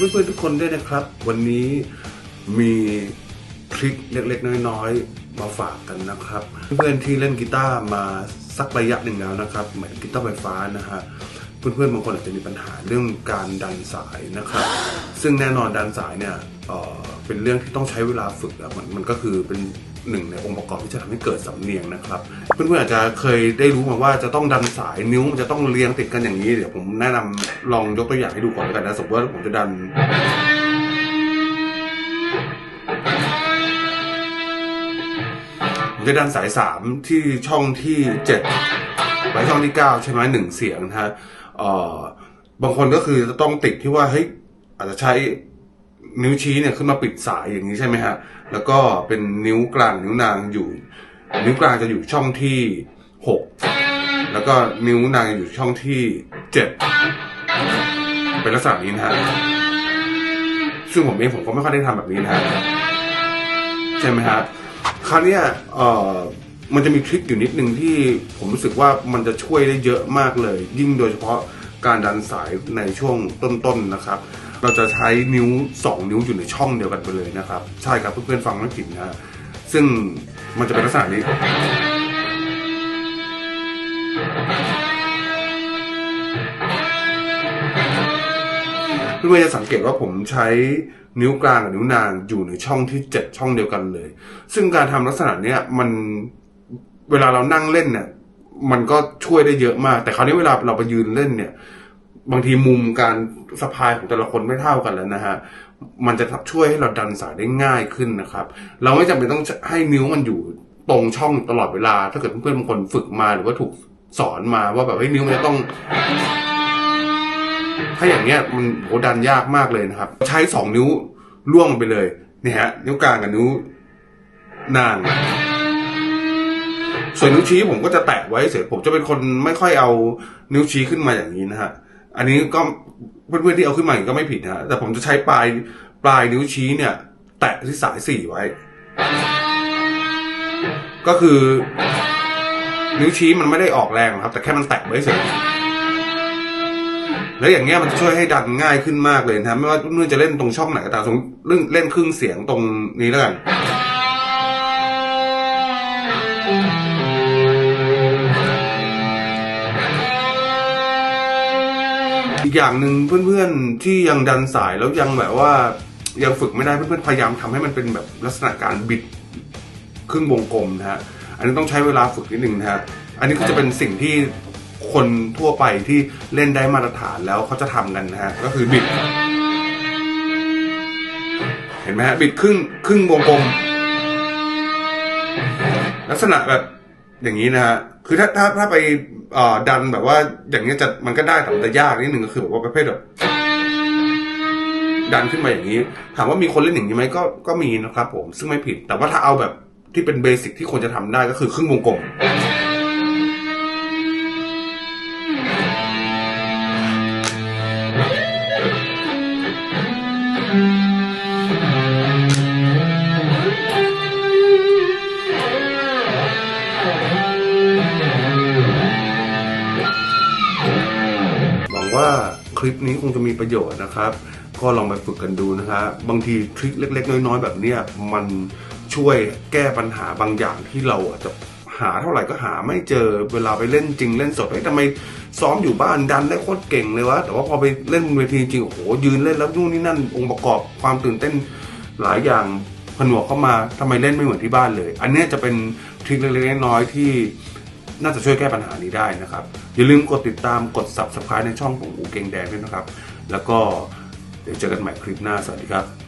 เพื่อนๆทุกคนด้วยนะครับ วันนี้มีทริคเล็กๆ น้อยๆ มาฝากกันนะครับ เพื่อนๆที่เล่นกีตาร์มาสักระยะหนึ่งแล้วนะครับเหมือนกีตาร์ไฟฟ้านะฮะเพื่อนๆบางคนอาจจะมีปัญหาเรื่องการดันสายนะครับ ซึ่งแน่นอนดันสายเนี่ยเเป็นเรื่องที่ต้องใช้เวลาฝึกอะมันมันก็คือเป็น หนึ่งในองค์ประกอบที่จะทำให้เกิดสำเนียงนะครับ เพื่อนๆอาจจะเคยได้รู้มาว่าจะต้องดันสายนิ้วมันจะต้องเรียงติดกันอย่างนี้เดี๋ยวผมแนะนำลองยกตัวอย่างให้ดูก่อนแล้วกันนะสมมติว่าผมจะดัน ผมจะดันสายสามที่ช่องที่เจ็ดไปช่องที่เก้าใช่ไหมหนึ่งเสียงนะฮะเอ่อบางคนก็คือจะต้องติดที่ว่าเฮ้ยอาจจะใช้ นิ้วชี้เนี่ยขึ้นมาปิดสายอย่างนี้ใช่ไหมฮะ แล้วก็เป็นนิ้วกลางนิ้วนางอยู่ นิ้วกลางจะอยู่ช่องที่หกแล้วก็นิ้วนางอยู่ช่องที่เจ็ดเป็นลักษณะนี้นะฮะซึ่งผมเองผมก็ไม่ค่อยได้ทำแบบนี้นะฮะใช่ไหมฮะคราวนี้เอ่อมันจะมีทริคอยู่นิดนึงที่ผมรู้สึกว่ามันจะช่วยได้เยอะมากเลย ยิ่งโดยเฉพาะการดันสายในช่วงต้นๆนะครับ เราจะใช้นิ้ว 2 นิ้วอยู่ในช่องเดียวกันไปเลยนะครับ ใช่ครับเพื่อนๆฟังไม่ผิดนะซึ่งมันจะเป็นลักษณะนี้เพื่อนๆจะสังเกตว่าผมใช้นิ้วกลางกับนิ้วนางอยู่ในช่องที่เจ็ดช่องเดียวกันเลย ซึ่งการทำลักษณะเนี้ยมันเวลาเรานั่งเล่นเนี่ยมันก็ช่วยได้เยอะมาก แต่คราวนี้เวลาเราไปยืนเล่นเนี่ย บางทีมุมการสะพายของแต่ละคนไม่เท่ากันแล้วนะฮะ มันจะช่วยให้เราดันสายได้ง่ายขึ้นนะครับ เราไม่จำเป็นต้องให้นิ้วมันอยู่ตรงช่องตลอดเวลา ถ้าเกิดเพื่อนๆบางคนฝึกมาหรือว่าถูกสอนมาว่าแบบเฮ้นิ้วมันจะต้อง ถ้าอย่างเงี้ยมันโหดันยากมากเลยนะครับ ใช้สองนิ้วล่วงไปเลยเนี่ยฮะนิ้วกลางกับนิ้วนางส่วนนิ้วชี้ผมก็จะแตะไว้เสร็จผมจะเป็นคนไม่ค่อยเอานิ้วชี้ขึ้นมาอย่างนี้นะฮะ อันนี้ก็เพื่อนๆที่เอาขึ้นมาอย่างก็ไม่ผิดนะแต่ผมจะใช้ปลายปลายนิ้วชี้เนี่ย แตะที่สายสี่ไว้ ก็คือ นิ้วชี้มันไม่ได้ออกแรงครับ แต่แค่มันแตะไว้เฉยแล้วอย่างเงี้ยมันจะช่วยให้ดันง่ายขึ้นมากเลยนะไม่ว่าเมื่อนจะเล่นตรงช่องไหนก็ตามสมมติเล่นเล่นครึ่งเสียงตรงนี้แล้วกัน กอย่างหนึ่งเพื่อนๆที่ยังดันสายแล้วยังแบบว่ายังฝึกไม่ได้เพื่อนๆพยายามทำให้มันเป็นแบบลักษณะการบิดครึ่งวงกลมนะฮะอันนี้ต้องใช้เวลาฝึกนิดหนึ่งนะฮะอันนี้ก็จะเป็นสิ่งที่คนทั่วไปที่เล่นได้มาตรฐานแล้วเขาจะทำกันนะฮะก็คือบิด เห็นไหมฮะบิดครึ่งครึ่งวงกลม ลักษณะแบบ อย่างนี้นะฮะคือถ้าถ้าถ้าไปดันแบบว่าอย่างนี้จะมันก็ได้แต่มันจะยากนิดหนึ่งก็คือแบบว่าประเภทแบบดันขึ้นมาอย่างนี้ ถามว่ามีคนเล่นอย่างนี้ไหมก็ก็มีนะครับผมซึ่งไม่ผิด แต่ว่าถ้าเอาแบบที่เป็นเบสิกที่ควรจะทำได้ก็คือครึ่งวงกลม ว่าคลิปนี้คงจะมีประโยชน์นะครับ ก็ลองไปฝึกกันดูนะฮะบางทีทริคเล็ก ๆ น้อยๆ แบบเนี้ยมันช่วยแก้ปัญหาบางอย่างที่เราอาจจะหาเท่าไหร่ก็หาไม่เจอเวลาไปเล่นจริงเล่นสดเฮ้ทำไมซ้อมอยู่บ้านดันได้โคตรเก่งเลยวะแต่ว่าพอไปเล่นบนเวทีจริงโอ้โหยืนเล่นแล้วนู่นนี่นั่นองค์ประกอบความตื่นเต้นหลายอย่างผนวกเข้ามาทำไมเล่นไม่เหมือนที่บ้านเลย อันนี้จะเป็นทริคเล็กๆน้อยๆที่ น่าจะช่วยแก้ปัญหานี้ได้นะครับ อย่าลืมกดติดตามกด subscribe ในช่องของอูเก่งแดงด้วยนะครับ แล้วก็เดี๋ยวเจอกันใหม่คลิปหน้าสวัสดีครับ